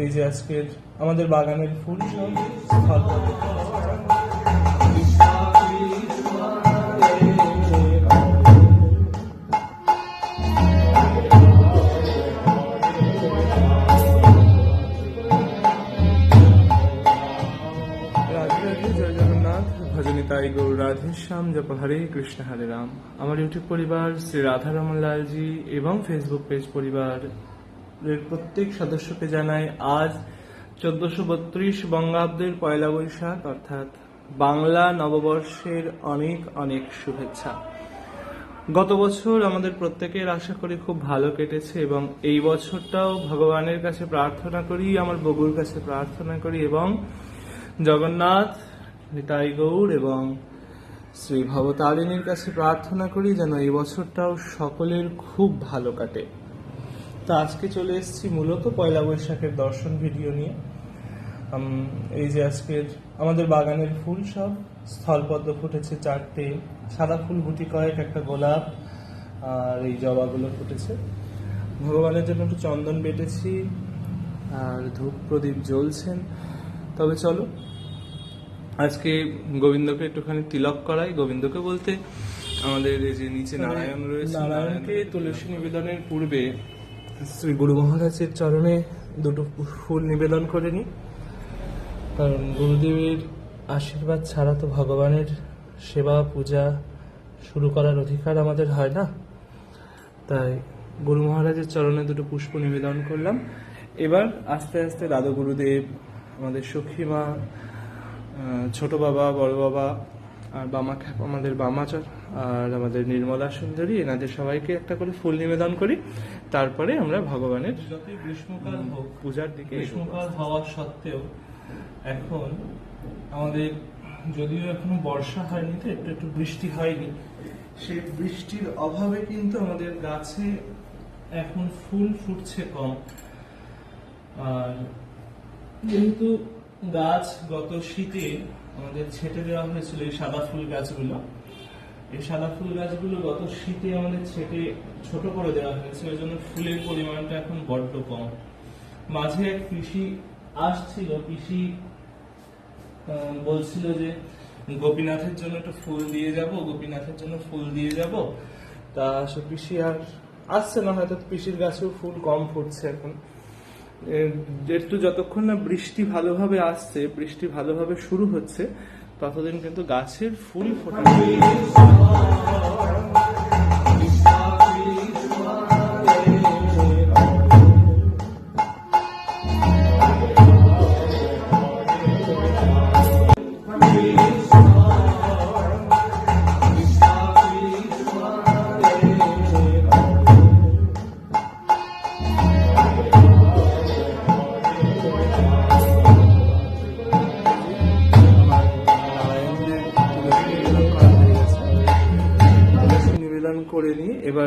এই যে আজকের আমাদের বাগানের ফুল তাই গৌর রাধে, শ্যাম জপ হরে কৃষ্ণ হরে রাম। আমার ইউটিউব পরিবার শ্রী রাধারমন লালজি এবং ফেসবুক পেজ পরিবার এর প্রত্যেক সদস্যকে জানাই আজ চোদ্দশো বত্রিশ বঙ্গাব্দের পয়লা বৈশাখ, অর্থাৎ বাংলা নববর্ষের অনেক অনেক শুভেচ্ছা। গত বছর আমাদের প্রত্যেকের আশা করি খুব ভালো কেটেছে এবং এই বছরটাও ভগবানের কাছে প্রার্থনা করি, আমার বগুর কাছে প্রার্থনা করি এবং জগন্নাথ, নিতাই গৌর এবং শ্রী ভবতারিণীর কাছে প্রার্থনা করি যেন এই বছরটাও সকলের খুব ভালো কাটে। তো আজকে চলে এসেছি মূলত পয়লা বৈশাখের দর্শন ভিডিও নিয়ে। এই যে আজকের আমাদের বাগানের ফুল সব স্থলপদ্ম ফুটেছে চারটে সাদা ফুল গুটি কয়েক একটা গোলাপ আর এই জবাগুলো ফুটেছে। ভগবানের জন্য একটু চন্দন বেটেছি আর ধূপ প্রদীপ জ্বলছেন। তবে চলো আজকে গোবিন্দকে একটুখানি তিলক করাই। গোবিন্দকে বলতে আমাদের এই যে নিচে নারায়ণ রয়েছে নারায়ণকে তুলসী নিবেদনের পূর্বে শ্রী গুরু মহারাজের চরণে দুটো ফুল নিবেদন করে নিই কারণ গুরুদেবের আশীর্বাদ ছাড়া তো ভগবানের সেবা, পূজা শুরু করার অধিকার আমাদের হয় না। তাই গুরু মহারাজের চরণে দুটো পুষ্প নিবেদন করলাম। এবার আস্তে আস্তে দাদু গুরুদেব, আমাদের সখী মা ছোট বাবা, বড় বাবা, আর বামা খ্যাপ, আমাদের বামাচর, আর আমাদের নির্মলা সুন্দরী, এনাদের সবাইকে একটা করে ফুল নিবেদন করি। তারপরে আমরা ভগবানের যতই গ্রীষ্মকাল হোক পূজার দিকে গ্রীষ্মকাল হওয়া সত্ত্বেও এখন আমাদের যদিও এখনও বর্ষা হয়নি তো একটু একটু বৃষ্টি হয়নি সেই বৃষ্টির অভাবে কিন্তু আমাদের গাছে এখন ফুল ফুটছে কম। আর যেহেতু গাছ গত শীতে আমাদের ছেটে দেওয়া হয়েছিল এই সাদা ফুল গাছগুলো এই সাদা ফুল গাছগুলো গত শীতে আমাদের ছেটে ছোট করে দেওয়া হয়েছে ওই জন্য ফুলের পরিমাণটা এখন বড্ড কম। মাঝে এক পিসি আসছিল আহ, বলছিল যে গোপীনাথের জন্য একটু ফুল দিয়ে যাব গোপীনাথের জন্য ফুল দিয়ে যাব। তা সে পিসি আর আসছে না হয়তো পিসির গাছেও ফুল কম ফুটছে এখন। একটু যতক্ষণ না বৃষ্টি ভালোভাবে আসছে বৃষ্টি ভালোভাবে শুরু হচ্ছে ততদিন কিন্তু গাছের ফুল ফোটা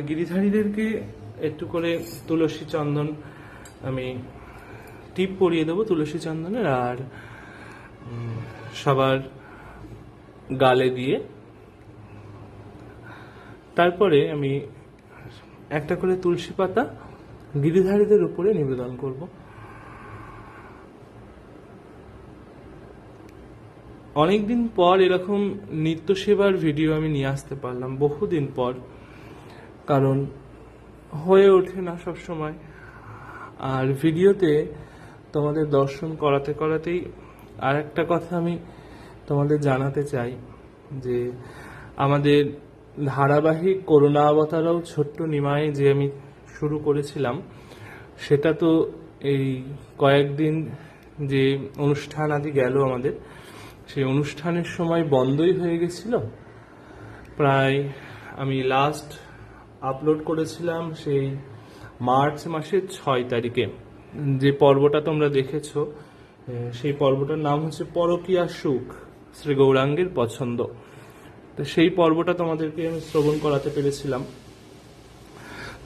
এবার গিরিধারীদেরকে একটু করে তুলসী চন্দন আমি টিপ পরিয়ে দেবো তুলসী চন্দনের আর সবার গালে দিয়ে। তারপরে আমি একটা করে তুলসী পাতা গিরিধারীদের উপরে নিবেদন করব। অনেকদিন পর এরকম নিত্য সেবার ভিডিও আমি নিয়ে আসতে পারলাম, বহুদিন পর। কারণ হয়ে ওঠে না সব সময়। আর ভিডিওতে তোমাদের দর্শন করাতে করাতেই আর একটা কথা আমি তোমাদের জানাতে চাই, যে আমাদের ধারাবাহিক করোনা অবতারাও ছোট্ট নিমায় যে আমি শুরু করেছিলাম, সেটা তো এই কয়েকদিন যে অনুষ্ঠান আদি গেল আমাদের, সেই অনুষ্ঠানের সময় বন্ধই হয়ে গেছিল। প্রায় আমি লাস্ট আপলোড করেছিলাম সেই মার্চ মাসের ছয় তারিখে। যে পর্বটা তোমরা দেখেছ সেই পর্বটার নাম হচ্ছে পরকীয়া সুখ, শ্রী গৌরাঙ্গের পছন্দ। তো সেই পর্বটা তোমাদেরকে আমি শ্রবণ করাতে পেরেছিলাম।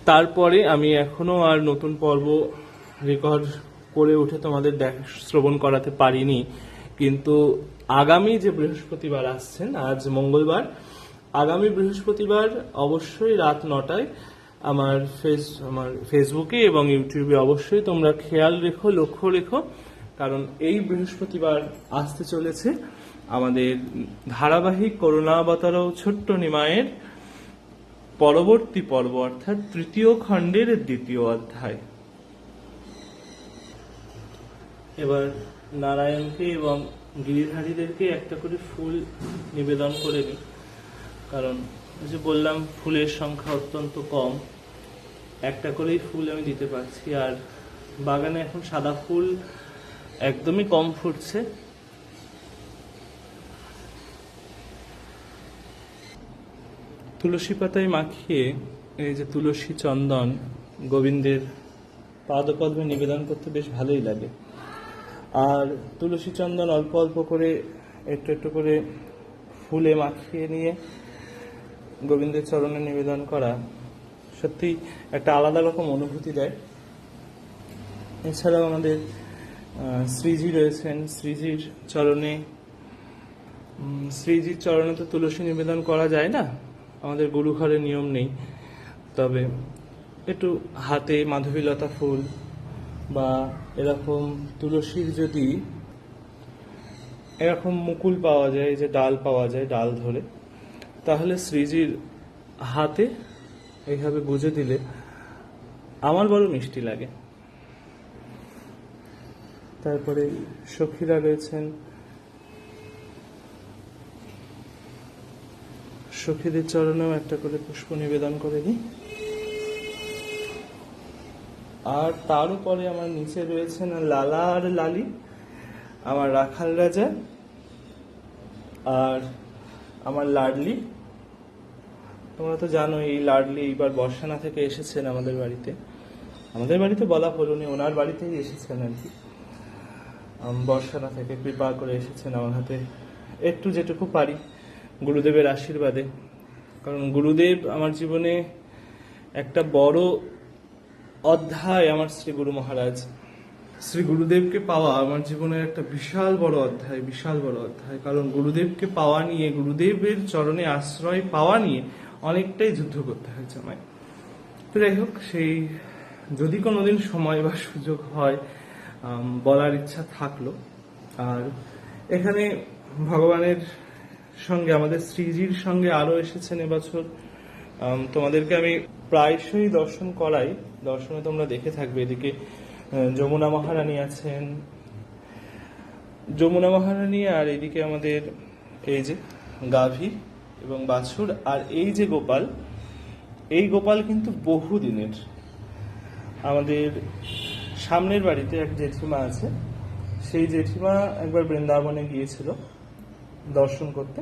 তারপরে আমি এখনও আর নতুন পর্ব রেকর্ড করে উঠে তোমাদের দেখ, শ্রবণ করাতে পারিনি। কিন্তু আগামী যে বৃহস্পতিবার আসছেন, আজ মঙ্গলবার আগামী বৃহস্পতিবার অবশ্যই রাত নটায় আমার ফেস আমার ফেসবুকে এবং ইউটিউবে অবশ্যই তোমরা খেয়াল রেখো, লক্ষ্য রেখো, কারণ এই বৃহস্পতিবার আসতে চলেছে আমাদের ধারাবাহিক করোনা করুণাবতার ছোট্ট নিমায়ের পরবর্তী পর্ব, অর্থাৎ তৃতীয় খণ্ডের দ্বিতীয় অধ্যায়। এবার নারায়ণকে এবং গিরিধারীদেরকে একটা করে ফুল নিবেদন করে নিই। কারণ যে বললাম, ফুলের সংখ্যা অত্যন্ত কম। একটা করেই ফুল আমি দিতে পারছি। আর বাগানে এখন সাদা ফুল একদমই কম ফুটছে। তুলসী পাতায় মাখিয়ে এই যে তুলসী চন্দন গোবিন্দের পাদপদ্মে নিবেদন করতে বেশ ভালোই লাগে। আর তুলসী চন্দন অল্প অল্প করে একটু একটু করে ফুলে মাখিয়ে নিয়ে গোবিন্দের চরণে নিবেদন করা সত্যি একটা আলাদা রকম অনুভূতি দেয়। এছাড়াও আমাদের শ্রীজি রয়েছেন। শ্রীজির চরণে শ্রীজির চরণে তো তুলসী নিবেদন করা যায় না? আমাদের গুরু ঘরে নিয়ম নেই। তবে একটু হাতে মাধবীলতা ফুল বা এরকম তুলসীর যদি এরকম মুকুল পাওয়া যায়, যে ডাল পাওয়া যায়, ডাল ধরে তাহলে শ্রীজির হাতে এইভাবে গুজে দিলে আমার বড় মিষ্টি লাগে। তারপরে সখীরা রয়েছেন। সখীদের চরণেও একটা করে পুষ্প নিবেদন করে দিই। আর তার উপরে আমার নিচে রয়েছেন লালা আর লালি, আমার রাখাল রাজা আর আমার লাডলি। তোমরা তো জানো এই লাডলি এইবার বর্ষানা থেকে এসেছেন আমাদের বাড়িতে। আমাদের বাড়িতে বলা হলো নি, ওনার বাড়িতেই এসেছেন আর কি। বর্ষানা থেকে কৃপা করে এসেছেন আমার হাতে। একটু যেটুকু পারি, গুরুদেবের আশীর্বাদে। কারণ গুরুদেব আমার জীবনে একটা বড় অধ্যায় আমার শ্রী গুরু মহারাজ। শ্রী গুরুদেবকে পাওয়া আমার জীবনের একটা বিশাল বড় অধ্যায়, বিশাল বড় অধ্যায়। কারণ গুরুদেবকে পাওয়া নিয়ে, গুরুদেবের চরণে আশ্রয় পাওয়া নিয়ে অনেকটাই যুদ্ধ করতে হয়েছে আমায় তো যাই হোক, সেই যদি কোনোদিন সময় বা সুযোগ হয় বলার ইচ্ছা থাকল। আর এখানে ভগবানের সঙ্গে, আমাদের শ্রীজির সঙ্গে আরও এসেছেন এবছর। তোমাদেরকে আমি প্রায়শই দর্শন করাই। দর্শনে তোমরা দেখে থাকবে। এদিকে যমুনা মহারানী আছেন। যমুনা মহারানী আর এদিকে আমাদের এই যে গাভী। এবং বাছুর আর এই যে গোপাল, এই গোপাল কিন্তু বহু দিনের আমাদের সামনের বাড়িতে এক জেঠিমা আছে। সেই জেঠিমা একবার বৃন্দাবনে গিয়েছিল দর্শন করতে।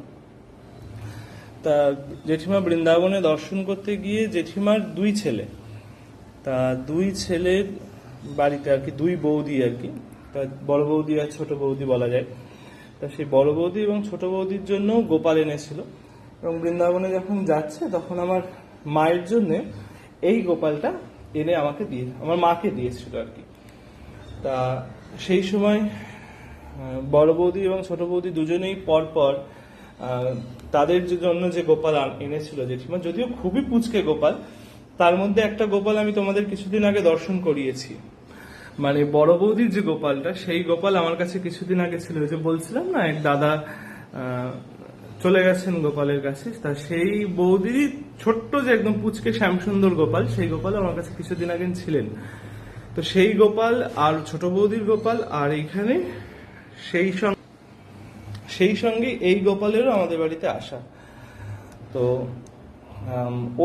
তা জেঠিমা বৃন্দাবনে দর্শন করতে গিয়ে জেঠিমার দুই ছেলে। তা দুই ছেলের বাড়িতে আর কি, দুই বৌদি আর কি। তা বড় বৌদি আর ছোট বৌদি বলা যায়। তা সেই বড় বৌদি এবং ছোট বৌদির জন্য গোপাল এনেছিল। এবং বৃন্দাবনে যখন যাচ্ছে, তখন আমার মায়ের জন্য এই গোপালটা এনে আমাকে দিয়ে, আমার মাকে দিয়েছিল আর কি। তা সেই সময় বড় বৌদি এবং ছোট বৌদি দুজনেই পর পর তাদের জন্য যে গোপাল এনেছিল জেঠিমা, যদিও খুবই পুচকে গোপাল, তার মধ্যে একটা গোপাল আমি তোমাদের কিছুদিন আগে দর্শন করিয়েছি। মানে বড় বৌদির যে গোপালটা, সেই গোপাল আমার কাছে কিছুদিন আগে ছিল। যে বলছিলাম না, এক দাদা চলে গেছেন গোপালের কাছে। তা সেই বৌদিরই ছোট্ট যে একদম পুচকে শ্যামসুন্দর গোপাল, সেই গোপাল আমার কাছে কিছুদিন আগে ছিলেন। তো সেই গোপাল আর ছোট বৌদির গোপাল আর এইখানে সেই সঙ্গে সেই সঙ্গে এই গোপালেরও আমাদের বাড়িতে আসা। তো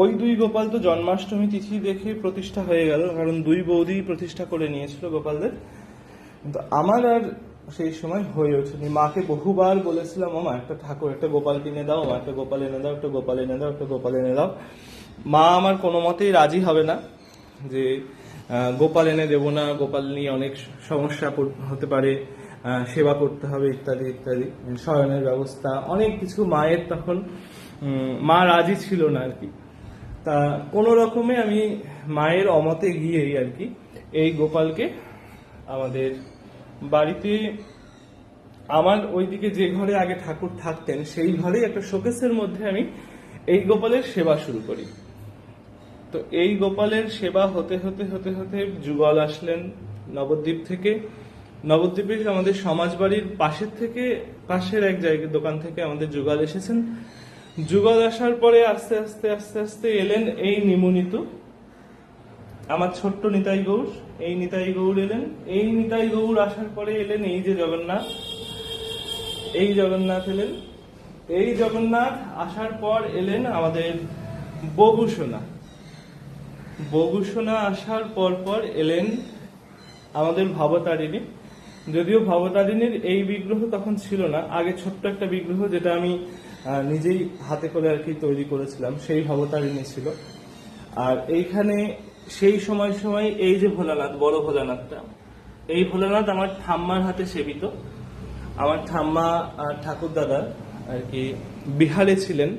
ওই দুই গোপাল তো জন্মাষ্টমী তিথি দেখে প্রতিষ্ঠা হয়ে গেল, কারণ দুই বৌদি প্রতিষ্ঠা করে নিয়েছিল গোপালদের। কিন্তু আমার আর সেই সময় হয়ে ওঠেনি। মাকে বহুবার বলেছিলাম মামা একটা ঠাকুর, একটা গোপাল কিনে দাও, মা, একটা গোপাল এনে দাও, একটা গোপাল এনে দাও, একটা গোপাল এনে দাও। মা আমার কোনো মতেই রাজি হবে না যে গোপাল এনে দেবো না, গোপাল নিয়ে অনেক সমস্যা হতে পারে সেবা করতে হবে, ইত্যাদি ইত্যাদি, শয়নের ব্যবস্থা, অনেক কিছু মায়ের তখন মা রাজি ছিল না আর কি। তা কোনো রকমে আমি মায়ের অমতে গিয়েই আর কি, এই গোপালকে আমাদের বাড়িতে আমার ওইদিকে যে ঘরে আগে ঠাকুর থাকতেন, সেই ঘরেই একটা শোকেসের মধ্যে আমি এই গোপালের সেবা শুরু করি। তো এই গোপালের সেবা হতে হতে হতে হতে যুগল আসলেন নবদ্বীপ থেকে। নবদ্বীপে আমাদের সমাজ বাড়ির পাশের থেকে, পাশের এক জায়গায় দোকান থেকে আমাদের যুগল এসেছেন। যুগল আসার পরে আস্তে আস্তে আস্তে আস্তে এলেন এই নিমুনিতু আমার ছোট্ট নিতাই গৌর, এই নিতাই গৌর এলেন। এই নিতাই গৌর আসার পরে এলেন এই যে জগন্নাথ। এই জগন্নাথ এলেন। এই জগন্নাথ আসার পর এলেন আমাদের বগুসোনা বগুসোনা আসার পর পর এলেন আমাদের ভবতারিণী। যদিও ভবতারিণীর এই বিগ্রহ তখন ছিল না, আগে ছোট্ট একটা বিগ্রহ যেটা আমি নিজেই হাতে করে আর কি তৈরি করেছিলাম, সেই ভবতারিণী ছিল। আর এইখানে সেই সময় সময় এই যে ভোলানাথ, বড় ভোলানাথটা, এই ভোলানাথ আমার ঠাম্মার হাতে সেবিত। আমার ঠাম্মা আর ঠাকুরদাদা আর কি বিহারে ছিলেন।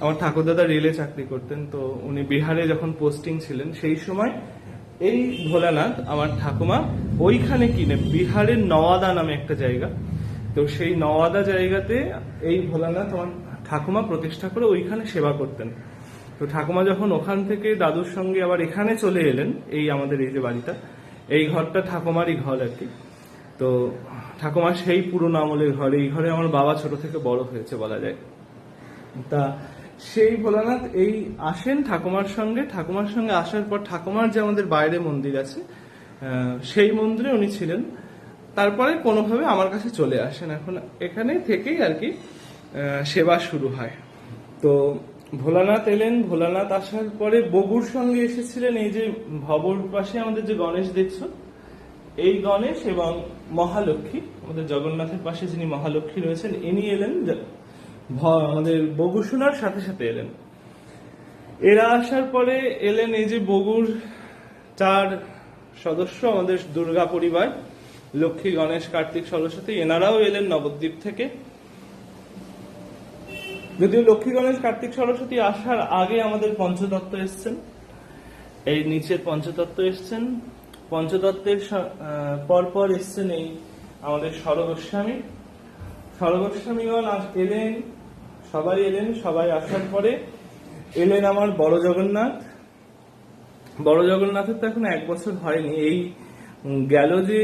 আমার ঠাকুরদাদা রেলে চাকরি করতেন, তো উনি বিহারে যখন পোস্টিং ছিলেন, সেই সময় এই ভোলানাথ আমার ঠাকুমা ওইখানে কিনে বিহারের নওয়াদা নামে একটা জায়গা। তো সেই নওয়াদা জায়গাতে এই ভোলানাথ আমার ঠাকুমা প্রতিষ্ঠা করে ওইখানে সেবা করতেন। তো ঠাকুমা যখন ওখান থেকে দাদুর সঙ্গে আবার এখানে চলে এলেন, এই আমাদের এই যে বাড়িটা, এই ঘরটা ঠাকুমারই ঘর আর কি। তো ঠাকুমার সেই পুরনো আমলের ঘর, এই ঘরে আমার বাবা ছোট থেকে বড় হয়েছে বলা যায়। তা সেই ভোলানাথ এই আসেন ঠাকুমার সঙ্গে ঠাকুমার সঙ্গে আসার পর ঠাকুমার যে আমাদের বাইরে মন্দির আছে সেই মন্দিরে উনি ছিলেন। তারপরে কোনোভাবে আমার কাছে চলে আসেন। এখন এখানে থেকেই আর কি সেবা শুরু হয়। তো ভোলানাথ এলেন, ভোলানাথ আসার পরে বগুর সঙ্গে এসেছিলেন এই যে ভবর পাশে আমাদের যে গণেশ দেখছ, এই গণেশ এবং মহালক্ষ্মী, আমাদের জগন্নাথের পাশে যিনি মহালক্ষ্মী রয়েছেন, ইনি এলেন আমাদের বগুসোনার সাথে সাথে এলেন। এরা আসার পরে এলেন এই যে বগুর চার সদস্য, আমাদের দুর্গা পরিবার, লক্ষ্মী, গণেশ, কার্তিক সরস্বতী, এনারাও এলেন নবদ্বীপ থেকে। যদিও লক্ষ্মী গণেশ কার্তিক সরস্বতী আসার আগে আমাদের পঞ্চতত্ত্ব এসছেন। এই নিচের পঞ্চতত্ত্ব এসছেন। পঞ্চতত্ত্বের পরপর এসছেন এই আমাদের সরগোস্বামী। সরগোস্বামীগণ এলেন, সবাই এলেন, সবাই আসার পরে এলেন আমার বড় জগন্নাথ। বড় জগন্নাথের তো এখন এক বছর হয়নি, এই গেল যে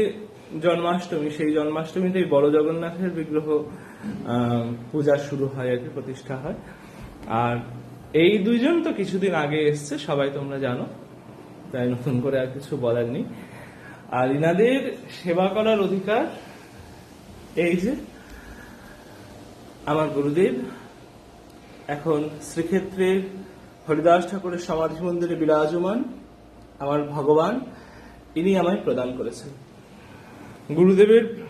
জন্মাষ্টমী, সেই জন্মাষ্টমীতে বড় জগন্নাথের বিগ্রহ পূজা শুরু হয় আর কি, প্রতিষ্ঠা হয়। আর এই দুইজন তো কিছুদিন আগে এসছে, সবাই তোমরা জানো। তাই নতুন করে আর কিছু বলার নেই। আর ইনাদের সেবা করার অধিকার এই যে, আমার গুরুদেব এখন শ্রীক্ষেত্রের হরিদাস ঠাকুরের সমাধি মন্দিরে বিরাজমান, আমার ভগবান, ইনি আমায় প্রদান করেছেন। গুরুদেবের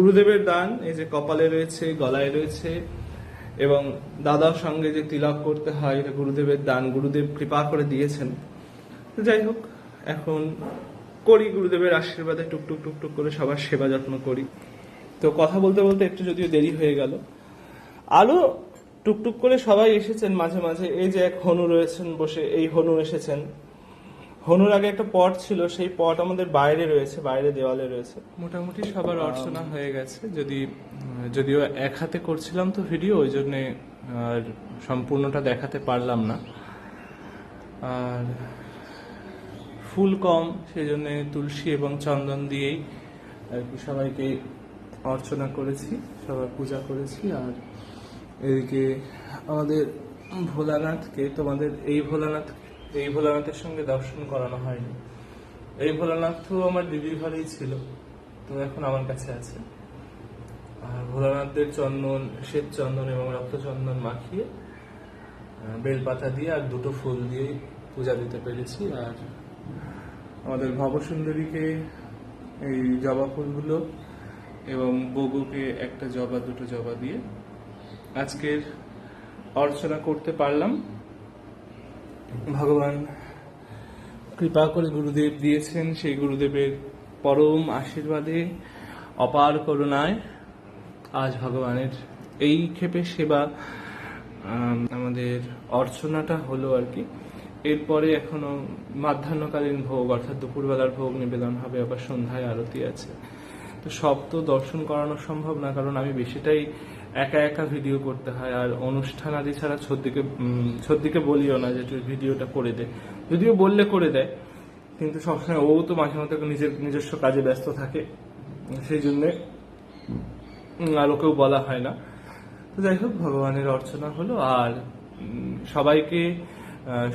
গুরুদেবের দান, এই যে কপালে রয়েছে, গলায় রয়েছে, এবং দাদার সঙ্গে যে তিলক করতে হয়, এটা গুরুদেবের দান, গুরুদেব কৃপা করে দিয়েছেন। যাই হোক, এখন করি গুরুদেবের আশীর্বাদে টুকটুক টুকটুক করে সবার সেবা যত্ন করি। তো কথা বলতে বলতে একটু যদিও দেরি হয়ে গেল, আলো টুকটুক করে সবাই এসেছেন মাঝে মাঝে। এই যে এক হনু রয়েছেন বসে, এই হনু এসেছেন। হনুর আগে একটা পট ছিল, সেই পট আমাদের বাইরে রয়েছে, বাইরে দেওয়ালে রয়েছে। মোটামুটি সবার অর্চনা হয়ে গেছে। যদি, যদিও এক হাতে করছিলাম তো ভিডিও ওই জন্য আর সম্পূর্ণটা দেখাতে পারলাম না। আর ফুল কম, সেই জন্য তুলসী এবং চন্দন দিয়েই আর কি সবাইকে অর্চনা করেছি, সবার পূজা করেছি। আর এদিকে আমাদের ভোলানাথকে, তোমাদের এই ভোলানাথ এই ভোলানাথের সঙ্গে দর্শন করানো হয়নি। এই ভোলানাথ তো আমার দিদির ঘরেই ছিল, তো এখন আমার কাছে আছে। আর ভোলানাথদের চন্দন, শ্বেত চন্দন এবং রক্ত চন্দন মাখিয়ে বেলপাতা দিয়ে আর দুটো ফুল দিয়ে পূজা দিতে পেরেছি। আর আমাদের ভবসুন্দরীকে এই জবা ফুলগুলো এবং বগুকে একটা জবা, দুটো জবা দিয়ে আজকের অর্চনা করতে পারলাম। ভগবান কৃপা করে গুরুদেব দিয়েছেন সেই গুরুদেবের পরম আশীর্বাদে অপার করুণায় আজ ভগবানের এই ক্ষেপে সেবা আমাদের অর্চনাটা হলো আর কি। এরপরে এখনও মাধ্যাহ্নকালীন ভোগ, অর্থাৎ দুপুরবেলার ভোগ নিবেদন হবে, আবার সন্ধ্যায় আরতি আছে। তো সব তো দর্শন করানো সম্ভব না, কারণ আমি বেশিটাই একা একা ভিডিও করতে হয়, আর অনুষ্ঠান আদি ছাড়া ছদ্দিকে ছদ্দিকে বলিও না যে তুই ভিডিওটা করে দে। যদিও বললে করে দেয়, কিন্তু সবসময় ও তো মাঝে মধ্যে নিজের নিজস্ব কাজে ব্যস্ত থাকে, সেই জন্যে আর ওকেও বলা হয় না। তো যাই হোক, ভগবানের অর্চনা হলো, আর সবাইকে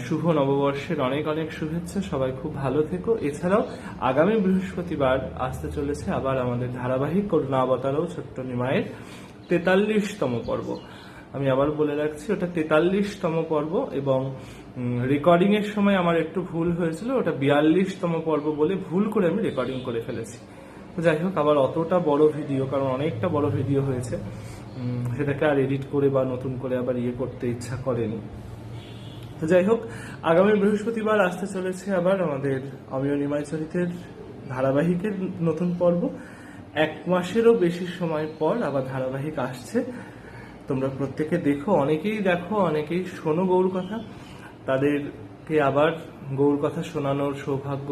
শুভ নববর্ষের অনেক অনেক শুভেচ্ছা, সবাই খুব ভালো থেকো। এছাড়াও, আগামী বৃহস্পতিবার আসতে চলেছে আবার আমাদের ধারাবাহিক করুণাবতারও ছোট্ট নিমায়ের তেতাল্লিশতম পর্ব। আমি আবার বলে রাখছি, ওটা তেতাল্লিশতম পর্ব এবং রেকর্ডিং এর সময় আমার একটু ভুল হয়েছিল, ওটা বিয়াল্লিশতম পর্ব বলে ভুল করে আমি রেকর্ডিং করে ফেলেছি। যাই হোক, আবার অতটা বড় ভিডিও কারণ অনেকটা বড় ভিডিও হয়েছে। সেটাকে আর এডিট করে বা নতুন করে আবার ইয়ে করতে ইচ্ছা করেনি। তো যাই হোক, আগামী বৃহস্পতিবার আসতে চলেছে আবার আমাদের অমিয় নিমাই চরিত্রের ধারাবাহিকের নতুন পর্ব। এক মাসেরও বেশি সময় পর আবার ধারাবাহিক আসছে। তোমরা প্রত্যেকে দেখো, অনেকেই দেখো, অনেকেই শোনো গৌর কথা। তাদেরকে আবার গৌর কথা শোনানোর সৌভাগ্য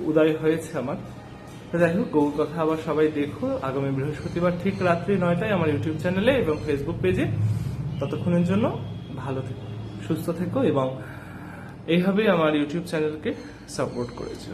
উদয় হয়েছে আমার। যাই হোক, গৌর কথা আবার সবাই দেখো। আগামী বৃহস্পতিবার ঠিক রাত্রি নয়টায় আমার ইউটিউব চ্যানেলে এবং ফেসবুক পেজে। ততক্ষণের জন্য ভালো থেকো, সুস্থ থেকো এবং এইভাবেই আমার ইউটিউব চ্যানেলকে সাপোর্ট করেছ।